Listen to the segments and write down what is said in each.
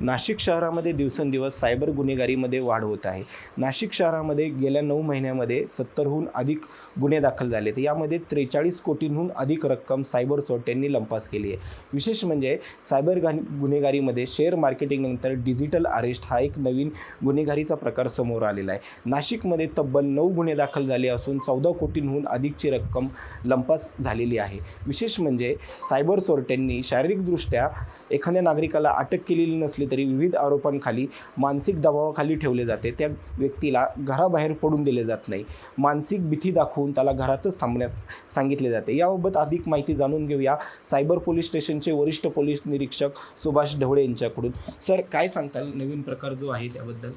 नाशिक शहरामध्ये दिवसेंदिवस सायबर गुन्हेगारीमध्ये वाढ होत आहे. नाशिक शहरामध्ये गेल्या नऊ महिन्यामध्ये सत्तरहून अधिक गुन्हे दाखल झाले तर यामध्ये त्रेचाळीस कोटींहून अधिक रक्कम सायबर चोरट्यांनी लंपास केली आहे. विशेष म्हणजे सायबर गुन्हेगारीमध्ये शेअर मार्केटिंगनंतर डिजिटल अरेस्ट हा एक नवीन गुन्हेगारीचा प्रकार समोर आलेला आहे. नाशिकमध्ये तब्बल नऊ गुन्हे दाखल झाले असून चौदा कोटींहून अधिकची रक्कम लंपास झालेली आहे. विशेष म्हणजे सायबर चोरट्यांनी शारीरिकदृष्ट्या एखाद्या नागरिकाला अटक केलेली नसली तरी विविध आरोपांखाली मानसिक दबावाखाली ठेवले जाते. त्या व्यक्तीला घराबाहेर पडून दिले जात नाही. मानसिक भीती दाखवून त्याला घरातच थांबण्यास सांगितले जाते. याबाबत अधिक माहिती जाणून घेऊया सायबर पोलीस स्टेशनचे वरिष्ठ पोलीस निरीक्षक सुभाष ढवळे यांच्याकडून. सर काय सांगताल? नवीन प्रकार जो आहे त्याबद्दल.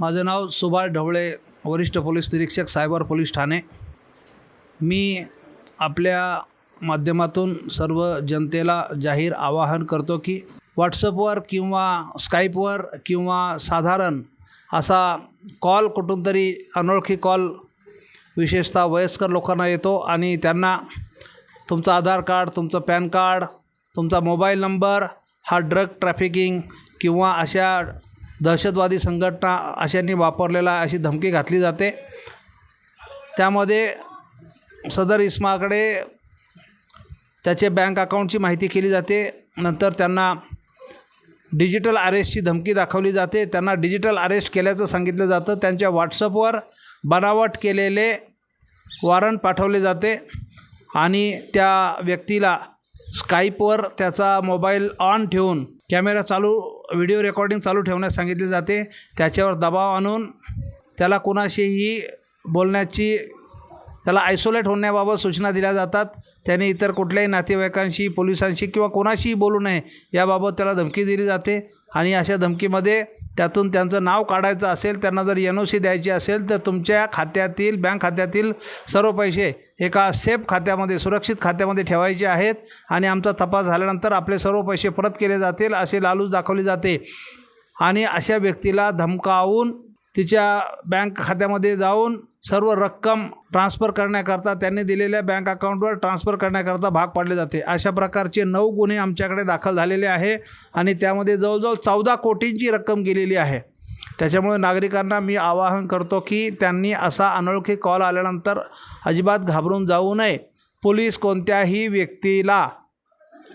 माझं नाव सुभाष ढवळे वरिष्ठ पोलीस निरीक्षक सायबर पोलीस ठाणे. मी आपल्या माध्यमातून सर्व जनतेला जाहीर आवाहन करतो की व्हॉट्सअपवर किंवा स्काईपवर किंवा साधारण असा कॉल कुठून तरी अनोळखी कॉल विशेषतः वयस्कर लोकांना येतो आणि त्यांना तुमचं आधार कार्ड तुमचं पॅन कार्ड तुमचा मोबाईल नंबर हा ड्रग ट्रॅफिकिंग किंवा अशा दहशतवादी संघटना अशांनी वापरलेला अशी धमकी घातली जाते. त्यामध्ये सदर इस्माकडे त्याचे बँक अकाउंटची माहिती केली जाते. नंतर त्यांना डिजिटल अरेस्टची धमकी दाखवली जाते. त्यांना डिजिटल अरेस्ट केल्याचं सांगितलं जातं. त्यांच्या व्हॉट्सअपवर बनावट केलेले वॉरंट पाठवले जाते आणि त्या व्यक्तीला स्काईपवर त्याचा मोबाईल ऑन ठेवून कॅमेरा चालू व्हिडिओ रेकॉर्डिंग चालू ठेवण्यास सांगितले जाते. त्याच्यावर दबाव आणून त्याला कोणाशीही बोलण्याची त्याला आयसोलेट होण्याबाबत सूचना दिल्या जातात. त्याने इतर कुठल्याही नातेवाईकांशी पोलिसांशी किंवा कोणाशीही बोलू नये याबाबत त्याला धमकी दिली जाते. आणि अशा धमकीमध्ये त्यातून त्यांचं नाव काढायचं असेल त्यांना जर एन ओ सी द्यायची असेल तर तुमच्या खात्यातील बँक खात्यातील सर्व पैसे एका सेफ खात्यामध्ये सुरक्षित खात्यामध्ये ठेवायचे आहेत. आणि आमचा तपास झाल्यानंतर आपले सर्व पैसे परत केले जातील असे लालूच दाखवली जाते. आणि अशा व्यक्तीला धमकावून तिच्या बँक खात्यामध्ये जाऊन सर्व रक्कम ट्रान्स्फर करण्याकरता त्यांनी दिलेल्या बँक अकाउंटवर ट्रान्स्फर करण्याकरता भाग पाडले जाते. अशा प्रकारचे नऊ गुन्हे आमच्याकडे दाखल झालेले आहे आणि त्यामध्ये जवळजवळ चौदा कोटींची रक्कम गेलेली आहे. त्याच्यामुळे नागरिकांना मी आवाहन करतो की त्यांनी असा अनोळखी कॉल आल्यानंतर अजिबात घाबरून जाऊ नये. पोलीस कोणत्याही व्यक्तीला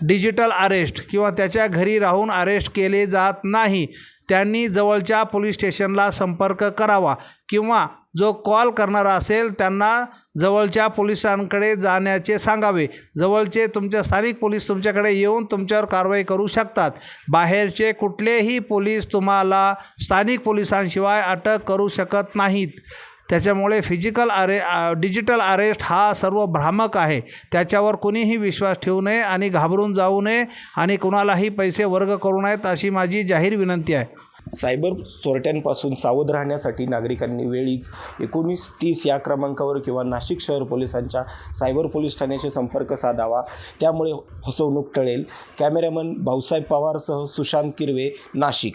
डिजिटल अरेस्ट किंवा त्याच्या घरी राहून अरेस्ट केले जात नाही. त्यांनी जवळच्या पोलीस स्टेशनला संपर्क करावा किंवा जो कॉल करणारा असेल त्यांना जवळच्या पोलिसांकडे जाण्याचे सांगावे. जवळचे तुमच्या स्थानिक पोलीस तुमच्याकडे येऊन तुमच्यावर कारवाई करू शकतात. बाहेरचे कुठलेही पोलीस तुम्हाला स्थानिक पोलिसांशिवाय अटक करू शकत नाहीत. त्याच्यामुळे फिजिकल अरे डिजिटल अरेस्ट हा सर्व भ्रामक आहे. त्याच्यावर कुणीही विश्वास ठेवू नये आणि घाबरून जाऊ नये आणि कुणालाही पैसे वर्ग करू नयेत अशी माझी जाहीर विनंती आहे. सायबर चोरट्यांपासून सावध राहण्यासाठी नागरिकांनी वेळीच एकोणीस तीस या क्रमांकावर किंवा नाशिक शहर पोलिसांच्या सायबर पोलीस ठाण्याशी संपर्क साधावा. त्यामुळे फसवणूक टळेल. कॅमेरामन भाऊसाहेब पवारसह सुशांत किरवे नाशिक.